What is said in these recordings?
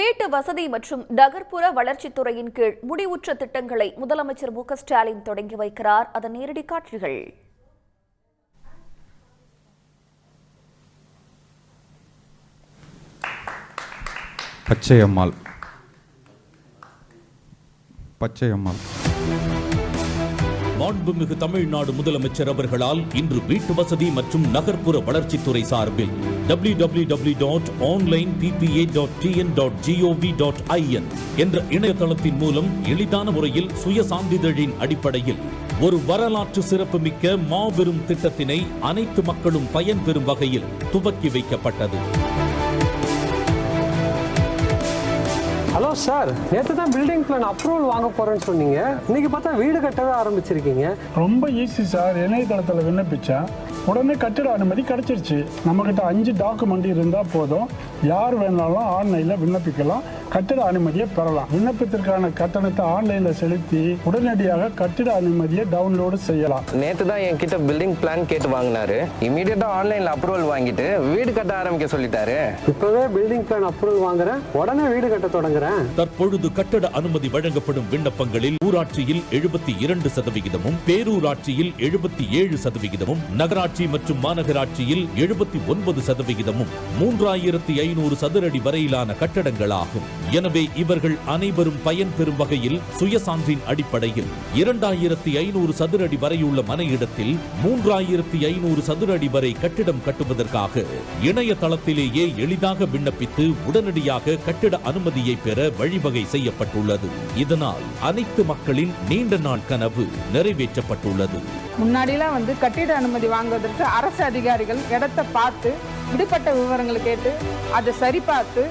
வீட்டு வசதி மற்றும் நகர்ப்புற வளர்ச்சித்துறையின் கீழ் முடிவுற்ற திட்டங்களை முதலமைச்சர் மு ஸ்டாலின் தொடங்கி வைக்கிறார். அதன் நேரடி காட்சிகள். பச்சையம்மாள். பச்சையம்மாள். மாண்புமிகு தமிழ்நாடு முதலமைச்சர் அவர்களால் இன்று வீட்டு வசதி மற்றும் நகர்ப்புற வளர்ச்சித்துறை சார்பில் W W W dot online PPA dot TN dot GOV dot IN என்ற இணையதளத்தின் மூலம் எளிதான முறையில் சுய சான்றிதழின் அடிப்படையில் ஒரு வரலாற்று சிறப்புமிக்க மாபெரும் திட்டத்தினை அனைத்து மக்களும் பயன்பெறும் வகையில் துவக்கி வைக்கப்பட்டது. ஹலோ சார் நேற்று தான் பில்டிங் பிளான் அப்ரூவல் வாங்க போறேன்னு சொன்னீங்க. இன்னைக்கு பார்த்தா வீடு கட்டவே ஆரம்பிச்சிருக்கீங்க. ரொம்ப ஈஸி சார். இணையதளத்தில் விண்ணப்பிச்சேன். உடனே கட்டிட அனுமதி கிடைச்சிருச்சு. நம்மக்கிட்ட அஞ்சு டாக்குமெண்ட் இருந்தால் போதும். யார் வேணாலும் ஆன்லைனில் விண்ணப்பிக்கலாம். கட்டிட அனுமதியை பெறலாம். விண்ணப்பத்திற்கான கட்டணத்தை ஆன்லைனில் செலுத்தி உடனடியாக கட்டிட அனுமதியை டவுன்லோடு செய்யலாம். நேத்து தான் என்கிட்ட பில்டிங் பிளான் கேட்டு வாங்கினாரு. இமீடியட்டா ஆன்லைன்ல அப்ரூவல் வாங்கிட்டு வீடு கட்ட ஆரம்பிக்க சொல்லிட்டாரு. இப்பவே பில்டிங் பிளான் அப்ரூவல் வாங்குறேன். உடனே வீடு கட்ட தொடங்குறேன். தற்பொழுது கட்டட அனுமதி வழங்கப்படும் விண்ணப்பங்களில் ஊராட்சியில் எழுபத்தி இரண்டு சதவிகிதமும் பேரூராட்சியில் எழுபத்தி ஏழு சதவிகிதமும் நகராட்சி மற்றும் மாநகராட்சியில் எழுபத்தி ஒன்பது சதவிகிதமும் மூன்றாயிரத்தி ஐநூறு சதுரடி வரையிலான கட்டடங்களாகும். எனவே இவர்கள் அனைவரும் பயன்பெறும் வகையில் சுயசான்றின் அடிப்படையில் இரண்டாயிரத்தி ஐநூறு சதுரடி வரையுள்ள மன இடத்தில் மூன்றாயிரத்தி ஐநூறு சதுரடி வரை கட்டிடம் கட்டுவதற்காக இணையதளத்திலேயே எளிதாக விண்ணப்பித்து உடனடியாக கட்டிட அனுமதியை பெற வழிவகை செய்யப்பட்டுள்ளது. இதனால் அனைத்து மக்களின் நீண்ட நாள் கனவு நிறைவேற்றப்பட்டுள்ளது. முன்னாடிலாம் வந்து கட்டிட அனுமதி வாங்குவதற்கு அரசு அதிகாரிகள் இடத்தை பார்த்து விடுபட்ட விவரங்களை கேட்டு அதை சரி பார்த்து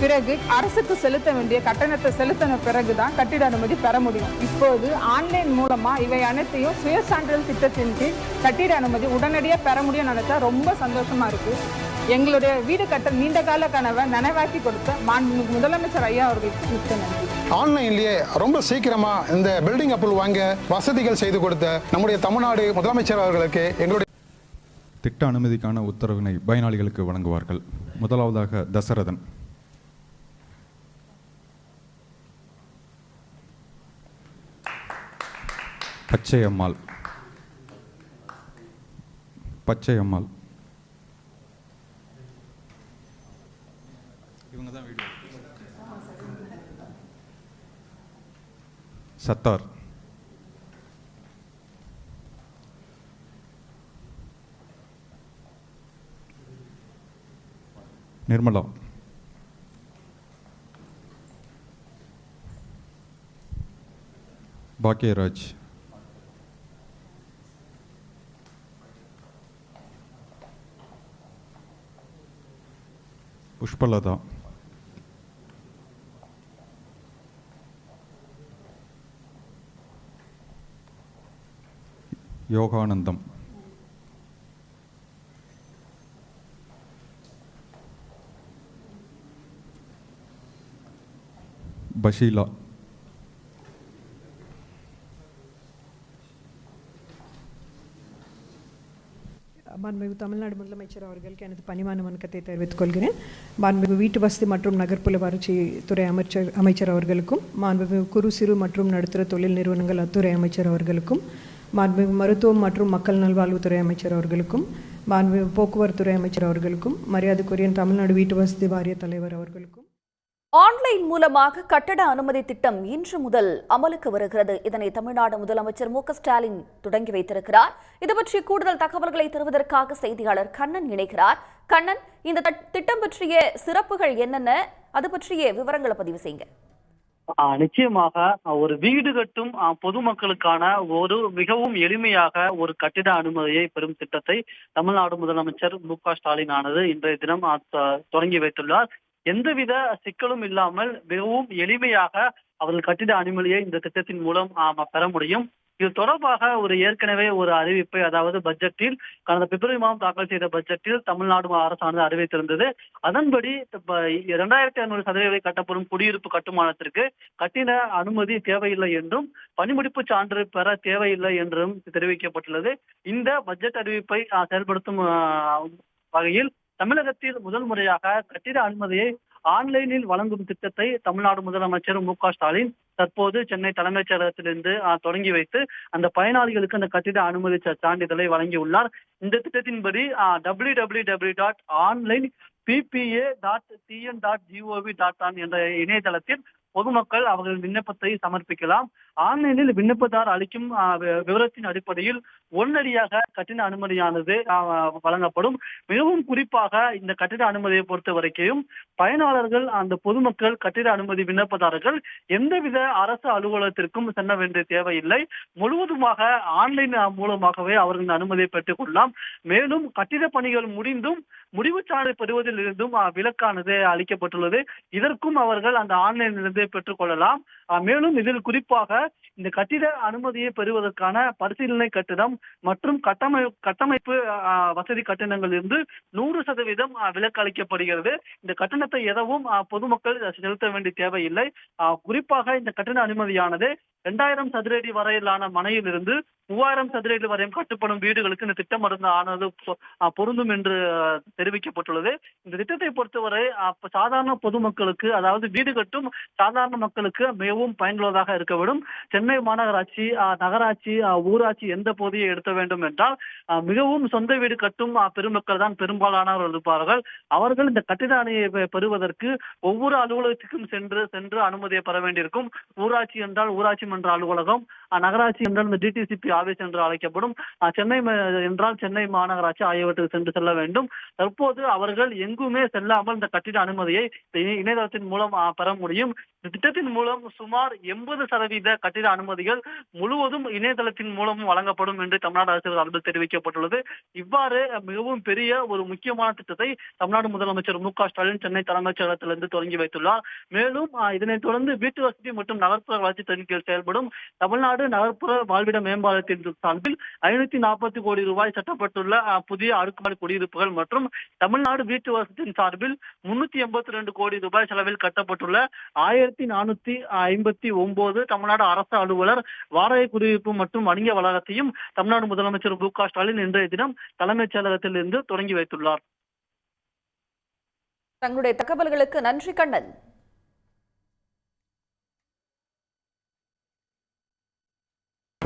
பிறகு அரசுக்கு செலுத்த வேண்டிய கட்டணத்தை செலுத்தின பிறகுதான் கட்டிட அனுமதி பெற முடியும். இப்போது ஆன்லைன் மூலமா இவை அனைத்தையும் சுயசான்றிதழ் திட்டத்தின் கீழ் கட்டிட அனுமதி உடனடியாக பெற முடியும் நினைச்சா ரொம்ப சந்தோஷமா இருக்கு. எங்களுடைய வீடு கட்ட நீண்ட கால கனவை நனவாக்கி கொடுத்த மாண்புமிகு முதலமைச்சர் ஐயா அவர்களுக்கு மிக்க நன்றி. ஆன்லைன்லயே ரொம்ப சீக்கிரமா இந்த பில்டிங் அப்ரூவல் வாங்க வசதிகள் செய்து கொடுத்த நம்முடைய தமிழ்நாடு முதலமைச்சர் அவர்களுக்கு எங்களுடைய திட்ட அனுமதிக்கான உத்தரவினை பயனாளிகளுக்கு வழங்குவார்கள். முதலாவதாக தசரதன். பச்சையம்மாள். பச்சையம்மாள். இவங்க सत्तर। निर्मला। भाग्यराज पुष्पलता। யோகானந்தம். பஷீலா. மாண்புமிகு தமிழ்நாடு முதலமைச்சர் அவர்களுக்கு எனது பணிவான வணக்கத்தை தெரிவித்துக் கொள்கிறேன். மாண்புமிகு வீட்டு வசதி மற்றும் நகர்ப்புற வளர்ச்சித்துறை அமைச்சர் அமைச்சர் அவர்களுக்கும் மாண்புமிகு குறு சிறு மற்றும் நடுத்தர தொழில் நிறுவனங்கள் அத்துறை அமைச்சர் அவர்களுக்கும் மாண்புமிகு மருத்துவம் மற்றும் மக்கள் நல்வாழ்வுத்துறை அமைச்சர் அவர்களுக்கும் மாண்புமிகு போக்குவரத்துறை அமைச்சர் அவர்களுக்கும் மரியாதைக்குரிய தமிழ்நாடு வீட்டு வசதி வாரிய தலைவர் அவர்களுக்கும். ஆன்லைன் மூலமாக கட்டட அனுமதி திட்டம் இன்று முதல் அமலுக்கு வருகிறது. இதனை தமிழ்நாடு முதலமைச்சர் மு ஸ்டாலின் தொடங்கி வைத்திருக்கிறார். இது பற்றி கூடுதல் தகவல்களை தருவதற்காக செய்தியாளர் கண்ணன் இணைகிறார். கண்ணன் இந்த தட்- திட்டம் பற்றிய சிறப்புகள் என்னென்ன? அது பற்றிய விவரங்களை பதிவு செய்யுங்க. நிச்சயமாக ஒரு வீடு கட்டும் பொதுமக்களுக்கான ஒரு மிகவும் எளிமையாக ஒரு கட்டிட அனுமதியை பெறும் திட்டத்தை தமிழ்நாடு முதலமைச்சர் மு க ஸ்டாலின் ஆனது இன்றைய தினம் தொடங்கி வைத்துள்ளார். எந்தவித சிக்கலும் இல்லாமல் மிகவும் எளிமையாக அவர்கள் கட்டிட அனுமதியை இந்த திட்டத்தின் மூலம் பெற முடியும். இது தொடர்பாக ஒரு ஏற்கனவே ஒரு அறிவிப்பை அதாவது பட்ஜெட்டில் கடந்த பிப்ரவரி மாதம் தாக்கல் செய்த பட்ஜெட்டில் தமிழ்நாடு அரசானது அறிவித்திருந்தது. அதன்படி இரண்டாயிரத்தி ஐநூறு சதவீதம் கட்டப்படும் குடியிருப்பு கட்டுமானத்திற்கு கட்டிட அனுமதி தேவையில்லை என்றும் பணிமுடிப்பு சான்று பெற தேவையில்லை என்றும் தெரிவிக்கப்பட்டுள்ளது. இந்த பட்ஜெட் அறிவிப்பை செயல்படுத்தும் வகையில் தமிழகத்தில் முதல் முறையாக கட்டிட அனுமதியை ஆன்லைனில் வழங்கும் திட்டத்தை தமிழ்நாடு முதலமைச்சர் மு க ஸ்டாலின் தற்போது சென்னை தலைமைச் செயலகத்திலிருந்து தொடங்கி வைத்து அந்த பயனாளிகளுக்கு அந்த கட்டிட அனுமதி சான்றிதழை வழங்கியுள்ளார். இந்த திட்டத்தின்படி W W W dot online PPA dot TN dot GOV dot on என்ற இணையதளத்தில் பொதுமக்கள் அவர்கள் விண்ணப்பத்தை சமர்ப்பிக்கலாம். ஆன்லைனில் விண்ணப்பதார் அளிக்கும் விவரத்தின் அடிப்படையில் உடனடியாக கட்டிட அனுமதியானது வழங்கப்படும். மிகவும் குறிப்பாக இந்த கட்டிட அனுமதியை பொறுத்த வரைக்கும் பயனாளர்கள் அந்த பொதுமக்கள் கட்டிட அனுமதி விண்ணப்பதாரர்கள் எந்தவித அரசு அலுவலகத்திற்கும் செல்ல வேண்டிய தேவையில்லை. முழுவதுமாக ஆன்லைன் மூலமாகவே அவர்கள் இந்த அனுமதியை பெற்றுக் கொள்ளலாம். மேலும் கட்டிட பணிகள் முடிந்தும் முடிவு சான்று பெறுவதில் இருந்தும் விலக்கானது அளிக்கப்பட்டுள்ளது. இதற்கும் அவர்கள் அந்த ஆன்லைனிலிருந்தே பெற்றுக் கொள்ளலாம் மேலும் இதில் குறிப்பாக இந்த கட்டிட அனுமதியை பெறுவதற்கான பரிசீலனை கட்டிடம் மற்றும் கட்டமை கட்டமைப்பு வசதி கட்டிடங்கள் இருந்து நூறு சதவீதம் விலக்கு அளிக்கப்படுகிறது. இந்த கட்டணத்தை எதவும் பொதுமக்கள் செலுத்த வேண்டிய தேவையில்லை. குறிப்பாக இந்த கட்டண அனுமதியானது இரண்டாயிரம் சதுரடி வரையிலான மனையில் இருந்து மூவாயிரம் சதுரடி வரையும் கட்டுப்படும் வீடுகளுக்கு இந்த திட்டம் மருந்து ஆனது பொருந்தும் என்று தெரிவிக்கப்பட்டுள்ளது. இந்த திட்டத்தை பொறுத்தவரை சாதாரண பொதுமக்களுக்கு அதாவது வீடு கட்டும் சாதாரண மக்களுக்கு மிகவும் பயனுள்ளதாக இருக்கவிடும் சென்னை மாநகராட்சி அஹ், நகராட்சி ஊராட்சி எந்த பகுதியை எடுத்த வேண்டும் என்றால் அஹ், மிகவும் சொந்த வீடு கட்டும் பெருமக்கள் தான் பெரும்பாலானவர்கள் இருப்பார்கள். அவர்கள் இந்த கட்டிட அணையை பெ- பெறுவதற்கு ஒவ்வொரு அலுவலகத்துக்கும் சென்று சென்று அனுமதியை பெற வேண்டியிருக்கும். ஊராட்சி என்றால் ஊராட்சி என்ற அலுவலகம் நகராட்சி என்றால் இந்த டிடிசிபி ஆபீஸ் என்று அழைக்கப்படும் சென்னை என்றால் சென்னை மாநகராட்சி ஆகியவற்றுக்கு சென்று செல்ல வேண்டும். தற்போது அவர்கள் எங்குமே செல்லாமல் இந்த கட்டிட அனுமதியை இணையதளத்தின் மூலம் பெற முடியும். இந்த திட்டத்தின் மூலம் சுமார் எண்பது சதவீத கட்டிட அனுமதிகள் முழுவதும் இணையதளத்தின் மூலம் வழங்கப்படும் என்று தமிழ்நாடு அரசு சார்பில் தெரிவிக்கப்பட்டுள்ளது. இவ்வாறு மிகவும் பெரிய ஒரு முக்கியமான திட்டத்தை தமிழ்நாடு முதலமைச்சர் மு க ஸ்டாலின் சென்னை தலைமைச் செயலகத்திலிருந்து தொடங்கி வைத்துள்ளார். மேலும் இதனைத் தொடர்ந்து வீட்டு வசதி மற்றும் நகர்ப்புற வளர்ச்சி திட்டத்தின் கீழ் செயல்படும் தமிழ்நாடு நகர்ப்புற வாழ்விட மேம்பாலத்தின் சார்பில் ஐநூத்தி நாற்பத்தி கோடி ரூபாய் சட்டப்பட்டுள்ள புதிய அடுக்குமாடி குடியிருப்புகள் மற்றும் தமிழ்நாடு வீட்டு வசதியின் சார்பில் முன்னூத்தி எண்பத்தி ரெண்டு கோடி ரூபாய் செலவில் கட்டப்பட்டுள்ள ஆயிரத்தி நானூத்தி ஐம்பத்தி ஒன்பது தமிழ்நாடு அரசு அலுவலர் வாடகை குடியிருப்பு மற்றும் வணிக வளாகத்தையும் தமிழ்நாடு முதலமைச்சர் மு க ஸ்டாலின் இன்றைய தினம் தலைமைச் செயலகத்தில் இருந்து தொடங்கி வைத்துள்ளார். தங்களுடைய தகவல்களுக்கு நன்றி கண்ணன்.